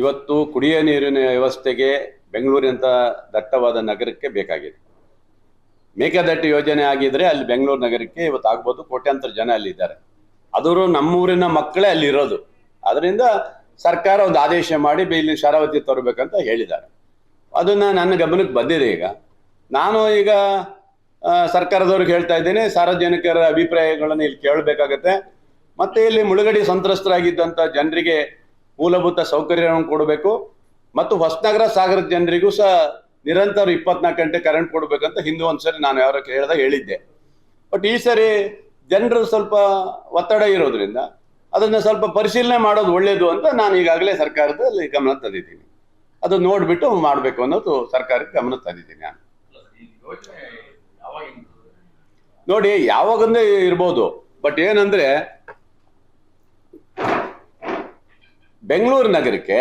ಇವತ್ತು ಕುಡಿಯ ನೀರಿನ ವ್ಯವಸ್ಥೆಗೆ ಬೆಂಗಳೂರಿನಂತ ದಟ್ಟವಾದ ನಗರಕ್ಕೆ ಬೇಕಾಗಿದೆ. ಮೇಕೆದಾಟು ಯೋಜನೆ ಆಗಿದ್ರೆ ಅಲ್ಲಿ ಬೆಂಗಳೂರು ನಗರಕ್ಕೆ ಇವತ್ತು ಆಗ್ಬೋದು, ಕೋಟ್ಯಾಂತರ ಜನ ಅಲ್ಲಿ ಇದ್ದಾರೆ. ಅದರು ನಮ್ಮೂರಿನ ಮಕ್ಕಳೇ ಅಲ್ಲಿ ಇರೋದು. ಅದರಿಂದ ಸರ್ಕಾರ ಒಂದು ಆದೇಶ ಮಾಡಿ ಇಲ್ಲಿ ಶರಾವತಿ ತರಬೇಕಂತ ಹೇಳಿದ್ದಾರೆ. ಅದನ್ನ ನನ್ನ ಗಮನಕ್ಕೆ ಬಂದಿದೆ ಈಗ. ನಾನು ಈಗ ಸರ್ಕಾರದವ್ರಿಗೆ ಹೇಳ್ತಾ ಇದ್ದೇನೆ, ಸಾರ್ವಜನಿಕರ ಅಭಿಪ್ರಾಯಗಳನ್ನು ಇಲ್ಲಿ ಕೇಳಬೇಕಾಗತ್ತೆ. ಮತ್ತೆ ಇಲ್ಲಿ ಮುಳುಗಡೆ ಸಂತ್ರಸ್ತರಾಗಿದ್ದಂಥ ಜನರಿಗೆ ಮೂಲಭೂತ ಸೌಕರ್ಯವನ್ನು ಕೊಡಬೇಕು ಮತ್ತು ಹೊಸನಗರ ಸಾಗರದ ಜನರಿಗೂ ಸಹ ನಿರಂತರ ಇಪ್ಪತ್ನಾಲ್ಕು ಗಂಟೆ ಕರೆಂಟ್ ಕೊಡಬೇಕಂತ ಹಿಂದೆ ಒಂದ್ಸರಿ ನಾನು ಯಾವಾಗ ಕೇಳಿದ ಹೇಳಿದ್ದೆ. ಬಟ್ ಈ ಸರಿ ಜನರು ಸ್ವಲ್ಪ ಒತ್ತಡ ಇರೋದ್ರಿಂದ ಅದನ್ನ ಸ್ವಲ್ಪ ಪರಿಶೀಲನೆ ಮಾಡೋದು ಒಳ್ಳೇದು ಅಂತ ನಾನು ಈಗಾಗಲೇ ಸರ್ಕಾರದಲ್ಲಿ ಗಮನ ತಂದಿದ್ದೀನಿ. ಅದು ನೋಡ್ಬಿಟ್ಟು ಮಾಡಬೇಕು ಅನ್ನೋದು ಸರ್ಕಾರಕ್ಕೆ ಗಮನ ತಂದಿದ್ದೀನಿ ನಾನು. ನೋಡಿ ಯಾವಾಗಂದೇ ಇರ್ಬೋದು. ಬಟ್ ಏನಂದ್ರೆ ಬೆಂಗಳೂರು ನಗರಕ್ಕೆ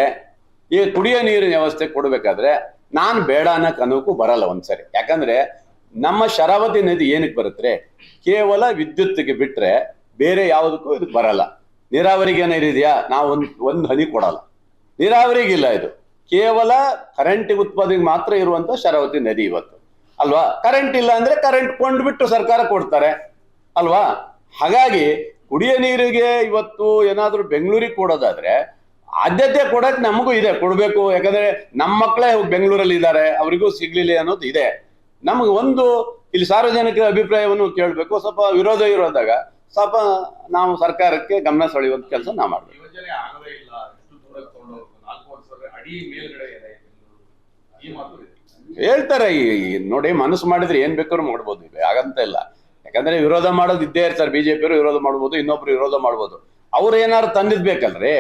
ಈ ಕುಡಿಯೋ ನೀರಿನ ವ್ಯವಸ್ಥೆ ಕೊಡಬೇಕಾದ್ರೆ ನಾನು ಬೇಡ ಅನ್ನೋ ಕನಕು ಬರಲ್ಲ ಒಂದ್ಸರಿ. ಯಾಕಂದ್ರೆ ನಮ್ಮ ಶರಾವತಿ ನದಿ ಏನಕ್ಕೆ ಬರುತ್ತೆ? ಕೇವಲ ವಿದ್ಯುತ್ಗೆ ಬಿಟ್ರೆ ಬೇರೆ ಯಾವುದಕ್ಕೂ ಇದಕ್ಕೆ ಬರಲ್ಲ. ನೀರಾವರಿಗೆ ಏನಿದೆಯಾ ನಾವು ಒಂದು ಒಂದು ಹನಿ ಕೊಡಲ್ಲ. ನೀರಾವರಿಗಿಲ್ಲ ಇದು. ಕೇವಲ ಕರೆಂಟ್ ಉತ್ಪಾದನೆಗೆ ಮಾತ್ರ ಇರುವಂತ ಶರಾವತಿ ನದಿ ಇವತ್ತು. ಅಲ್ವಾ? ಕರೆಂಟ್ ಇಲ್ಲ ಅಂದ್ರೆ ಕರೆಂಟ್ ಕೊಂಡ್ಬಿಟ್ಟು ಸರ್ಕಾರ ಕೊಡ್ತಾರೆ. ಅಲ್ವಾ? ಹಾಗಾಗಿ ಕುಡಿಯ ನೀರಿಗೆ ಇವತ್ತು ಏನಾದರೂ ಬೆಂಗಳೂರಿಗೆ ಕೊಡೋದಾದ್ರೆ ಆದ್ಯತೆ ಕೊಡಕ್ ನಮಗೂ ಇದೆ ಕೊಡಬೇಕು. ಯಾಕಂದ್ರೆ ನಮ್ಮ ಮಕ್ಕಳೇ ಬೆಂಗಳೂರಲ್ಲಿ ಇದ್ದಾರೆ ಅವರಿಗೂ ಸಿಗ್ಲಿಲ್ಲ ಅನ್ನೋದು ಇದೆ. ನಮಗೆ ಒಂದು ಇಲ್ಲಿ ಸಾರ್ವಜನಿಕರ ಅಭಿಪ್ರಾಯವನ್ನು ಕೇಳಬೇಕು. ಸ್ವಲ್ಪ ವಿರೋಧ ಇರೋದಾಗ ಸ್ವಲ್ಪ ನಾವು ಸರ್ಕಾರಕ್ಕೆ ಗಮನ ಸೆಳೆಯುವಂತ ಕೆಲಸ ನಾವು ಮಾಡ್ಬೇಕು. ಹೇಳ್ತಾರೆ ಈ ನೋಡಿ ಮನಸ್ಸು ಮಾಡಿದ್ರೆ ಏನ್ ಬೇಕಾದ್ರೂ ಮಾಡ್ಬೋದು. ಹಾಗಂತ ಇಲ್ಲ. ಯಾಕಂದ್ರೆ ವಿರೋಧ ಮಾಡೋದು ಇದ್ದೇ ಇರ್ತಾರೆ. ಬಿಜೆಪಿಯವರು ವಿರೋಧ ಮಾಡ್ಬೋದು ಇನ್ನೊಬ್ರು ವಿರೋಧ ಮಾಡ್ಬೋದು. ಅವ್ರು ಏನಾದ್ರು ತಂದಿದ್ ಬೇಕಲ್ರಿ?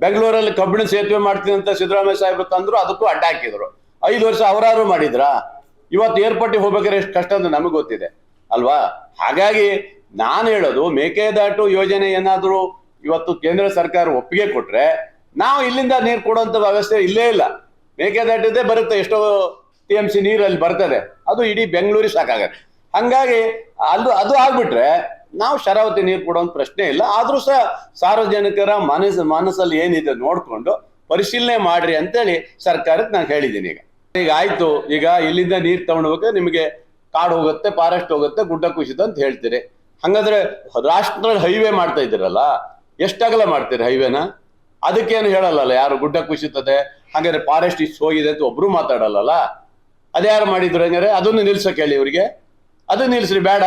ಬೆಂಗಳೂರಲ್ಲಿ ಕಬ್ಬಿಣ ಸೇತುವೆ ಮಾಡ್ತೀನಿ ಅಂತ ಸಿದ್ದರಾಮಯ್ಯ ಸಾಹೇಬ್ರು ತಂದ್ರು, ಅದಕ್ಕೂ ಅಡ್ಡ ಹಾಕಿದ್ರು. ಐದು ವರ್ಷ ಅವರಾರು ಮಾಡಿದ್ರಾ? ಇವತ್ತು ಏರ್ಪೋರ್ಟಿಗೆ ಹೋಗ್ಬೇಕಾದ್ರೆ ಎಷ್ಟು ಕಷ್ಟ ಅಂತ ನಮಗೆ ಗೊತ್ತಿದೆ. ಅಲ್ವಾ? ಹಾಗಾಗಿ ನಾನು ಹೇಳೋದು, ಮೇಕೆದಾಟು ಯೋಜನೆ ಏನಾದರೂ ಇವತ್ತು ಕೇಂದ್ರ ಸರ್ಕಾರ ಒಪ್ಪಿಗೆ ಕೊಟ್ರೆ, ನಾವು ಇಲ್ಲಿಂದ ನೀರು ಕೊಡುವಂತ ವ್ಯವಸ್ಥೆ ಇಲ್ಲೇ ಇಲ್ಲ. ಮೇಕೆದಾಟಿದ್ದೇ ಬರುತ್ತೆ, ಎಷ್ಟೋ ಟಿ ಎಂ ಸಿ ನೀರು ಅಲ್ಲಿ ಬರ್ತದೆ. ಅದು ಇಡೀ ಬೆಂಗಳೂರಿಗೆ ಸಾಕಾಗತ್ತೆ. ಹಂಗಾಗಿ ಅದು ಅದು ಆಗ್ಬಿಟ್ರೆ ನಾವು ಶರಾವತಿ ನೀರು ಕೊಡೋ ಪ್ರಶ್ನೆ ಇಲ್ಲ. ಆದ್ರೂ ಸಹ ಸಾರ್ವಜನಿಕರ ಮನಸ್ಸು ಮನಸ್ಸಲ್ಲಿ ಏನಿದೆ ನೋಡ್ಕೊಂಡು ಪರಿಶೀಲನೆ ಮಾಡ್ರಿ ಅಂತೇಳಿ ಸರ್ಕಾರಕ್ಕೆ ನಾನು ಹೇಳಿದ್ದೀನಿ ಈಗ. ಈಗ ಆಯ್ತು, ಈಗ ಇಲ್ಲಿಂದ ನೀರು ತಗೊಂಡೋಗಕ್ಕೆ ನಿಮಗೆ ಕಾಡು ಹೋಗುತ್ತೆ, ಫಾರೆಸ್ಟ್ ಹೋಗುತ್ತೆ, ಗುಡ್ಡ ಕುಸಿತ ಅಂತ ಹೇಳ್ತೀರಿ. ಹಂಗಾದ್ರೆ ರಾಷ್ಟ್ರದಲ್ಲಿ ಹೈವೇ ಮಾಡ್ತಾ ಇದ್ದೀರಲ್ಲ ಎಷ್ಟಾಗಲ ಮಾಡ್ತೀರಿ ಹೈವೇನ? ಅದಕ್ಕೇನು ಹೇಳಲ್ಲಲ್ಲ, ಯಾರು ಗುಡ್ಡ ಕುಸಿತದೆ ಹಾಗಾದ್ರೆ ಫಾರೆಸ್ಟ್ ಇಷ್ಟು ಹೋಗಿದೆ ಅಂತ ಒಬ್ರು ಮಾತಾಡಲ್ಲ ಅದ್ಯಾರು ಮಾಡಿದ್ರು ಹಂಗಾರೆ ಅದನ್ನು ನಿಲ್ಸಕ್ಕೆ ಹೇಳಿ ಇವರಿಗೆ. ಅದು ನಿಲ್ಸ್ರಿ, ಬೇಡ.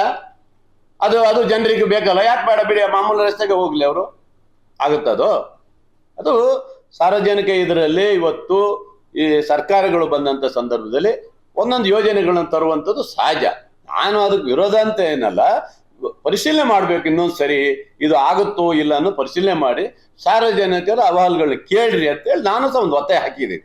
ಅದು ಅದು ಜನರಿಗೆ ಬೇಕಲ್ಲ? ಯಾಕೆ ಬೇಡ ಬಿಡಿ ಮಾಮೂಲು ರಸ್ತೆಗೆ ಹೋಗ್ಲಿ ಅವರು. ಆಗುತ್ತದು ಅದು? ಸಾರ್ವಜನಿಕ ಇದರಲ್ಲಿ ಇವತ್ತು ಈ ಸರ್ಕಾರಗಳು ಬಂದಂತ ಸಂದರ್ಭದಲ್ಲಿ ಒಂದೊಂದು ಯೋಜನೆಗಳನ್ನು ತರುವಂಥದ್ದು ಸಹಜ. ನಾನು ಅದಕ್ಕೆ ವಿರೋಧ ಅಂತ ಏನಲ್ಲ. ಪರಿಶೀಲನೆ ಮಾಡ್ಬೇಕು ಇನ್ನೊಂದು ಸರಿ. ಇದು ಆಗುತ್ತೋ ಇಲ್ಲ ಅನ್ನೋ ಪರಿಶೀಲನೆ ಮಾಡಿ ಸಾರ್ವಜನಿಕರ ಅಹವಾಲುಗಳನ್ನ ಕೇಳ್ರಿ ಅಂತೇಳಿ ನಾನು ಸಹ ಒಂದು ಒತ್ತಾಯ ಹಾಕಿದ್ದೀನಿ.